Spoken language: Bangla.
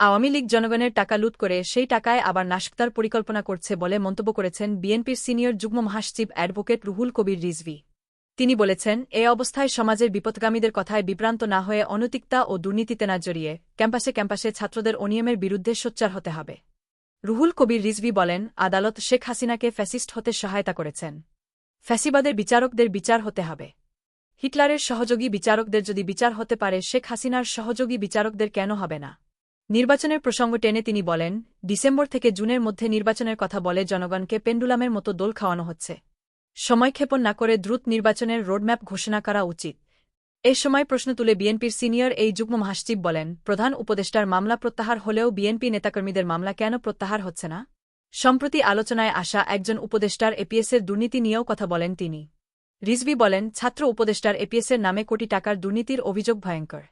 আওয়ামী লীগ জনগণের টাকা লুট করে সেই টাকায় আবার নাশকতার পরিকল্পনা করছে বলে মন্তব্য করেছেন বিএনপির সিনিয়র যুগ্ম মহাসচিব অ্যাডভোকেট রুহুল কবির রিজভি। তিনি বলেছেন, এ অবস্থায় সমাজের বিপদগামীদের কথায় বিভ্রান্ত না হয়ে অনৈতিকতা ও দুর্নীতিতে না জড়িয়ে ক্যাম্পাসে ক্যাম্পাসে ছাত্রদের অনিয়মের বিরুদ্ধে সোচ্চার হতে হবে। রুহুল কবির রিজভি বলেন, আদালত শেখ হাসিনাকে ফ্যাসিস্ট হতে সহায়তা করেছেন। ফ্যাসিবাদের বিচারকদের বিচার হতে হবে। হিটলারের সহযোগী বিচারকদের যদি বিচার হতে পারে, শেখ হাসিনার সহযোগী বিচারকদের কেন হবে না? নির্বাচনের প্রসঙ্গ টেনে তিনি বলেন, ডিসেম্বর থেকে জুনের মধ্যে নির্বাচনের কথা বলে জনগণকে পেন্ডুলামের মতো দোল খাওয়ানো হচ্ছে। সময়ক্ষেপণ না করে দ্রুত নির্বাচনের রোডম্যাপ ঘোষণা করা উচিত। এ সময় প্রশ্ন তুলে বিএনপির সিনিয়র এই যুগ্ম মহাসচিব বলেন, প্রধান উপদেষ্টার মামলা প্রত্যাহার হলেও বিএনপি নেতাকর্মীদের মামলা কেন প্রত্যাহার হচ্ছে না? সম্প্রতি আলোচনায় আসা একজন উপদেষ্টার এপিএসের দুর্নীতি নিয়েও কথা বলেন তিনি। রিজভি বলেন, ছাত্র উপদেষ্টার এপিএসের নামে কোটি টাকার দুর্নীতির অভিযোগ ভয়ঙ্কর।